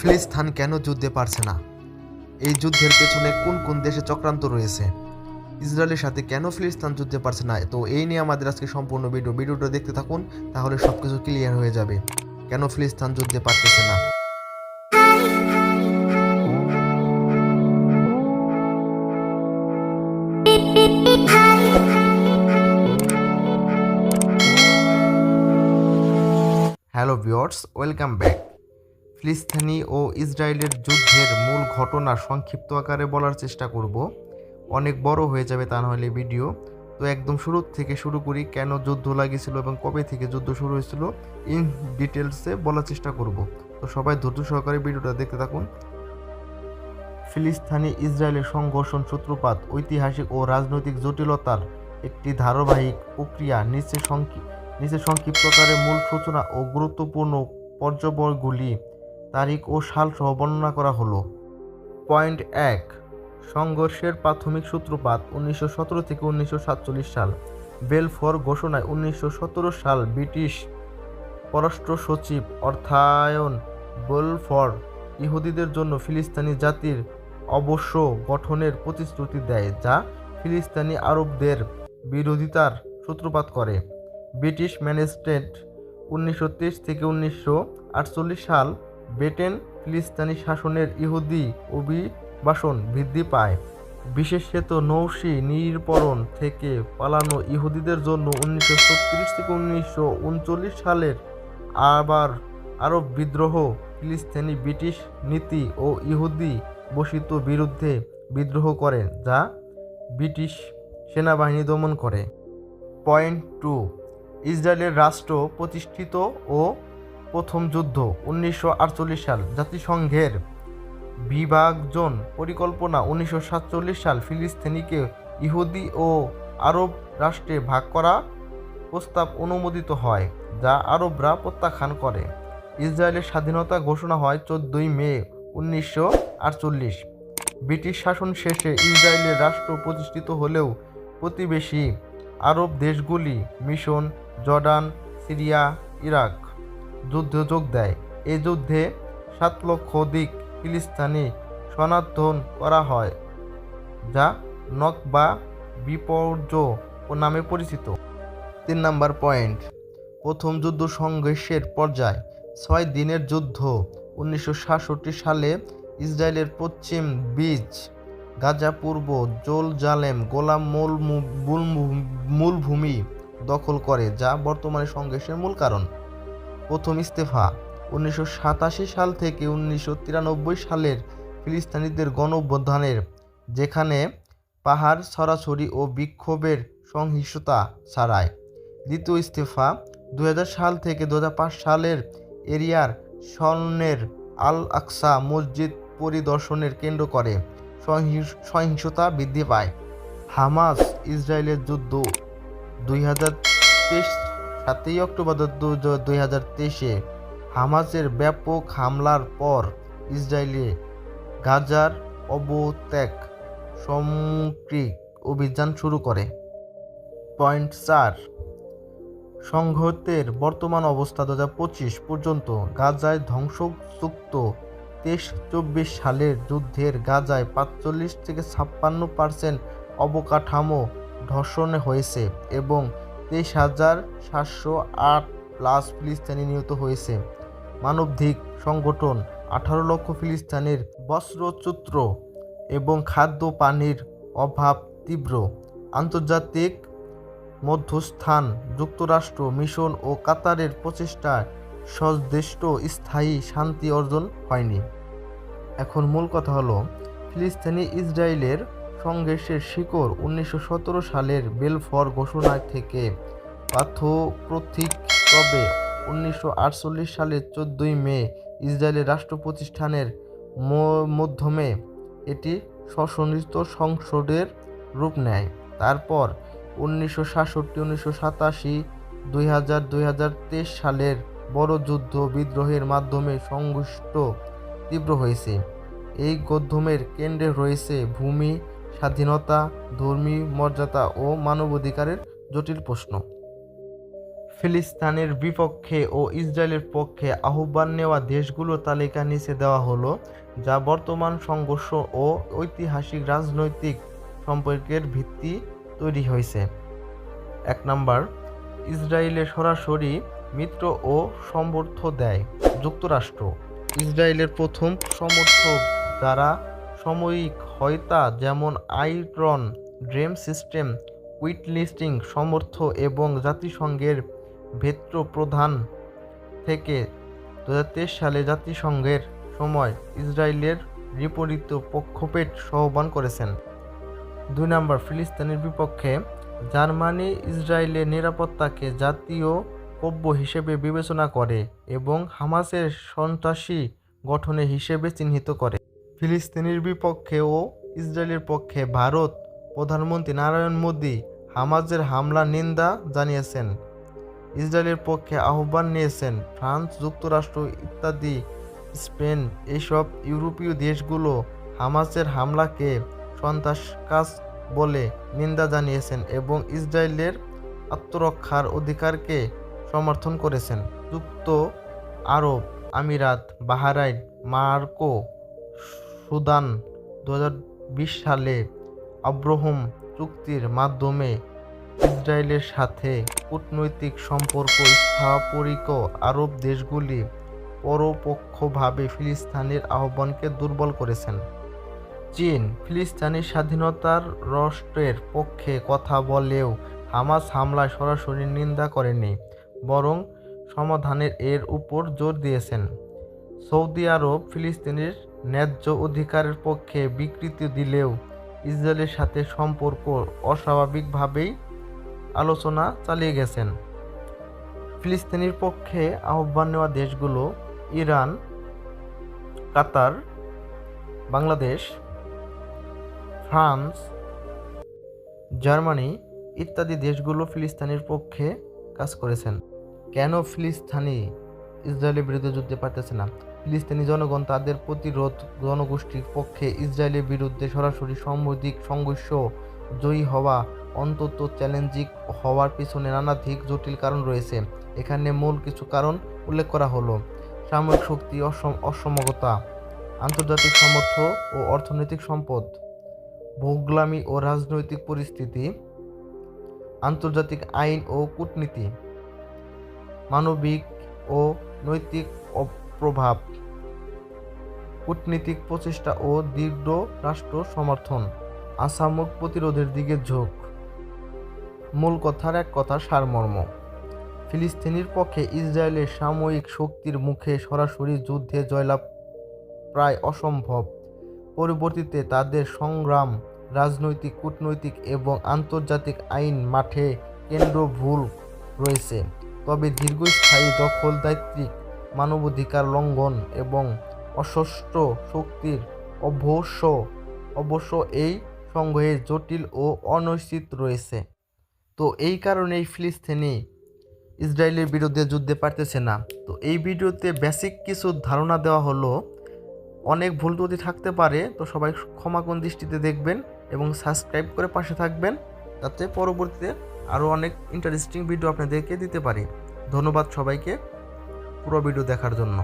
ফিলিস্তান কেন যুদ্ধে পারছে না? এই যুদ্ধের পেছনে কোন কোন দেশে চক্রান্ত রয়েছে? ইসরায়েলের সাথে কেন ফিলিস্তান যুদ্ধে পারছে না? তো এই নিয়ে আমাদের আজকে সম্পূর্ণ ভিডিও। ভিডিওটা দেখতে থাকুন, তাহলে সব কিছু ক্লিয়ার হয়ে যাবে। কেন ফিলিস্তান যুদ্ধে পারতেছে না? হ্যালো ভিওর্স ওয়েলকাম ব্যাক ফিলিস্তিনি ও ইসরায়েলের যুদ্ধের মূল ঘটনা সংক্ষিপ্ত আকারে বলার চেষ্টা করব। অনেক বড় হয়ে যাবে তা নাহলে ভিডিও। তো একদম শুরু থেকে শুরু করি কেন যুদ্ধ লাগিয়েছিল এবং কবে থেকে যুদ্ধ শুরু হয়েছিল ইন ডিটেলসে বলার চেষ্টা করব। তো সবাই ধৈর্য সহকারে ভিডিওটা দেখতে থাকুন। ফিলিস্তিনি ইসরায়েলের সংঘর্ষণ সূত্রপাত, ঐতিহাসিক ও রাজনৈতিক জটিলতার একটি ধারাবাহিক প্রক্রিয়া নিচে সংক্ষিপ্ত নিচে সংক্ষিপ্তকারে মূল সূচনা ও গুরুত্বপূর্ণ পর্যবগুলি তারিখ ও সাল সহ বর্ণনা করা হলো। পয়েন্ট এক, সংঘর্ষের প্রাথমিক সূত্রপাত উনিশশো সতেরো থেকে উনিশশো সাতচল্লিশ সাল। বেলফোর ঘোষণায় উনিশশো সতেরো সাল ব্রিটিশ পররাষ্ট্র সচিব অর্থায়ন বেলফর ইহুদিদের জন্য ফিলিস্তিনি জাতির অবশ্য গঠনের প্রতিশ্রুতি দেয়, যা ফিলিস্তিনি আরবদের বিরোধিতার সূত্রপাত করে। ব্রিটিশ ম্যানেজমেন্ট উনিশশো তেইশ থেকে উনিশশো আটচল্লিশ সাল ব্রিটেন ফিলিস্তানি শাসনের ইহুদি অভিবাসন বৃদ্ধি পায়। বিশেষত নৌশি নির্পরণ থেকে পালানো ইহুদিদের জন্য উনিশশো ছত্রিশ থেকে উনিশশো উনচল্লিশ সালের আবার আরব বিদ্রোহ, ফিলিস্তিনি ব্রিটিশ নীতি ও ইহুদি বসিত বিরুদ্ধে বিদ্রোহ করে, যা ব্রিটিশ সেনাবাহিনী দমন করে। পয়েন্ট টু, ইসরায়েলের রাষ্ট্র প্রতিষ্ঠিত ও প্রথম যুদ্ধ উনিশশো আটচল্লিশ সাল জাতিসংঘের বিভাজন পরিকল্পনা উনিশশো সাতচল্লিশ সাল ফিলিস্তিনিকে ইহুদি ও আরব রাষ্ট্রে ভাগ করা প্রস্তাব অনুমোদিত হয়, যা আরবরা প্রত্যাখ্যান করে। ইসরায়েলের স্বাধীনতা ঘোষণা হয় চোদ্দই মে উনিশশো আটচল্লিশ। ব্রিটিশ শাসন শেষে ইসরায়েলের রাষ্ট্র প্রতিষ্ঠিত হলেও প্রতিবেশী আরব দেশগুলি মিশন, জর্ডান, সিরিয়া, ইরাক যুদ্ধে যোগ দেয়। এই যুদ্ধে সাত লক্ষ অধিক ফিলিস্তিনি সনাতন করা হয়, যা নক বা বিপর্য নামে পরিচিত। তিন নাম্বার পয়েন্ট, প্রথম যুদ্ধ সংঘর্ষের পর্যায়। ছয় দিনের যুদ্ধ, উনিশশো সাতষট্টি সালে ইসরায়েলের পশ্চিম বীজ গাজা পূর্ব জোল জালেম গোলাম মূল মূলভূমি দখল করে, যা বর্তমানে সংঘর্ষের মূল কারণ। প্রথম ইস্তেফা। উনিশশো সাতাশি সাল থেকে উনিশশো তিরানব্বই সালের ফিলিস্তিনিদের গণঅভ্যুত্থানের, যেখানে পাহাড় ছড়াছড়ি ও বিক্ষোভের সহিংসতা ছাড়ায়। দ্বিতীয় ইস্তেফা দু হাজার সাল থেকে দু হাজার পাঁচ সালের এরিয়ার স্বর্ণের আল আকসা মসজিদ পরিদর্শনের কেন্দ্র করে সহিংসতা বৃদ্ধি পায়। হামাস ইসরায়েলের যুদ্ধ দুই হাজার তেইশ সাতই অক্টোবর দুই হাজার তেইশে হামাসের ব্যাপক হামলার পর ইসরায়েলে গাজার অবত্যাগ সামগ্রিক অভিযান শুরু করে। পয়েন্ট চার, সংঘতের বর্তমান অবস্থা দু হাজার পঁচিশ পর্যন্ত গাজায় ধ্বংসযুক্ত তেইশ চব্বিশ সালের যুদ্ধের গাজায় পাঁচচল্লিশ থেকে ছাপ্পান্ন পার্সেন্ট অবকাঠামো ধর্ষণ হয়েছে এবং তেইশ হাজার সাতশো আট প্লাস ফিলিস্তিনি নিহত হয়েছে। মানবধিক সংগঠন আঠারো লক্ষ ফিলিস্তিনির বস্ত্রচূত্র এবং খাদ্য পানির অভাব তীব্র। আন্তর্জাতিক মধ্যস্থান, যুক্তরাষ্ট্র, মিশন ও কাতারের প্রচেষ্টায় সদেষ্ট স্থায়ী শান্তি অর্জন হয়নি। এখন মূল কথা হলো, ফিলিস্তিনি ইসরায়েলের সংঘর্ষের শিকড় উনিশশো সতেরো সালের বেলফর ঘোষণা থেকে। পাথপ্রথিক তবে উনিশশো আটচল্লিশ সালের চোদ্দোই মে, ইসরায়েলের রাষ্ট্র প্রতিষ্ঠানের মাধ্যমে এটি স্বশনিত সংসদের রূপ নেয়। তারপর উনিশশো সাতষট্টি, উনিশশো সাতাশি, দুই হাজার দুই হাজার তেইশ সালের বড় যুদ্ধ বিদ্রোহের মাধ্যমে সংঘর্ষ তীব্র হয়েছে। এই গদ্যমের কেন্দ্রে রয়েছে ভূমি স্বাধীনতা, ধর্মী মর্যাদা ও মানবাধিকারের জটিল প্রশ্ন। ফিলিস্তিনের বিপক্ষে ও ইসরায়েলের পক্ষে আহ্বান নেওয়া দেশগুলোর তালিকা নিচে দেওয়া হলো, যা বর্তমান সংঘর্ষ ও ঐতিহাসিক রাজনৈতিক সম্পর্কের ভিত্তি তৈরি হয়েছে। এক নাম্বার ইসরায়েলের সরাসরি মিত্র ও সমর্থ দেয় যুক্তরাষ্ট্র। ইসরায়েলের প্রথম সমর্থক যারা সাময়িক হয়তা যেমন আইরন ড্রেম সিস্টেম লিস্টিং সমর্থ এবং জাতিসংঘের ভেত্র প্রধান থেকে দু হাজার তেইশ সালে জাতিসংঘের সময় ইসরায়েলের বিপরীত পক্ষপেট সহবান করেছেন। দুই নম্বর, ফিলিস্তিনের বিপক্ষে জার্মানি ইসরায়েলের নিরাপত্তাকে জাতীয় কব্য হিসেবে বিবেচনা করে এবং হামাসের সন্ত্রাসী গঠনে হিসেবে চিহ্নিত করে। ফিলিস্তিনের বিপক্ষে ও ইসরায়েলের পক্ষে ভারত প্রধানমন্ত্রী নারায়ণ মোদী হামাজের হামলা নিন্দা জানিয়েছেন। ইসরায়েলের পক্ষে আহ্বান নিয়েছেন ফ্রান্স, যুক্তরাষ্ট্র ইত্যাদি, স্পেন এইসব ইউরোপীয় দেশগুলো হামাসের হামলাকে সন্ত্রাস কাজ বলে নিন্দা জানিয়েছেন এবং ইসরায়েলের আত্মরক্ষার অধিকারকে সমর্থন করেছেন। যুক্ত আরব আমিরাত, বাহারাইন, মার্কো সুদান দু হাজার বিশ সালে আব্রাহম চুক্তির মাধ্যমে ইসরায়েলের সাথে কূটনৈতিক সম্পর্ক স্থাপরিক আরব দেশগুলি পরোপক্ষভাবে ফিলিস্তিনের আহ্বানকে দুর্বল করেছেন। চীন ফিলিস্তিনি স্বাধীনতার রাষ্ট্রের পক্ষে কথা বলেও হামাস হামলায় সরাসরি নিন্দা করেনি, বরং সমাধানের এর উপর জোর দিয়েছেন। সৌদি আরব ফিলিস্তিনের ন্যায্য অধিকারের পক্ষে বিকৃতি দিলেও ইসরায়েলের সাথে সম্পর্ক অস্বাভাবিকভাবেই আলোচনা চালিয়ে গেছেন। ফিলিস্তিনির পক্ষে আহ্বান নেওয়া দেশগুলো Iran, Qatar, Bangladesh, France, Germany ইত্যাদি দেশগুলো ফিলিস্তিনের পক্ষে কাজ করেছেন। কেন ফিলিস্তিনি ইসরায়েলের বিরুদ্ধে যুদ্ধে পারতেছে না? ফিলিস্তিনি জনগণ তাদের প্রতিরোধ জনগোষ্ঠীর পক্ষে ইসরায়েলের বিরুদ্ধে সরাসরি সামরিক সংঘর্ষ জয়ী হওয়া অন্তত চ্যালেঞ্জিং হওয়ার পিছনে নানাধিক জটিল কারণ রয়েছে। এখানে মূল কিছু কারণ উল্লেখ করা হলো। সামরিক শক্তি, অসম অসমতা আন্তর্জাতিক সামর্থ্য ও অর্থনৈতিক সম্পদ, ভোগলামি ও রাজনৈতিক পরিস্থিতি, আন্তর্জাতিক আইন ও কূটনীতি, মানবিক ও নৈতিক প্রভাব, কূটনীতিক প্রচেষ্টা ও দৃঢ় রাষ্ট্র সমর্থন, আসামক প্রতিরোধের দিকে ঝোঁক। মূল কথার এক কথা, সারমর্ম। ফিলিস্তিনির পক্ষে ইসরায়েলের সাময়িক শক্তির মুখে সরাসরি যুদ্ধে জয়লাভ প্রায় অসম্ভব। পরবর্তীতে তাদের সংগ্রাম, রাজনৈতিক, কূটনৈতিক এবং আন্তর্জাতিক আইন মাঠে কেন্দ্র ভুল রয়েছে। তবে দীর্ঘস্থায়ী দখলদায়িত্বিক মানবাধিকার লঙ্ঘন এবং অস্পষ্ট শক্তির অবশ্য অবশ্য এই সংগ্রহে জটিল ও অনিশ্চিত রয়েছে। তো এই কারণেই ফিলিস্তিনি ইসরায়েলের বিরুদ্ধে যুদ্ধে পারতেছে না। তো এই ভিডিওতে বেসিক কিছু ধারণা দেওয়া হলো। অনেক ভুল ত্রুটি থাকতে পারে, তো সবাই ক্ষমা কোন দৃষ্টিতে দেখবেন এবং সাবস্ক্রাইব করে পাশে থাকবেন যাতে পরবর্তীতে আরও অনেক ইন্টারেস্টিং ভিডিও আপনাদেরকে দিতে পারি। ধন্যবাদ সবাইকে। পুরো ভিডিও দেখার জন্য।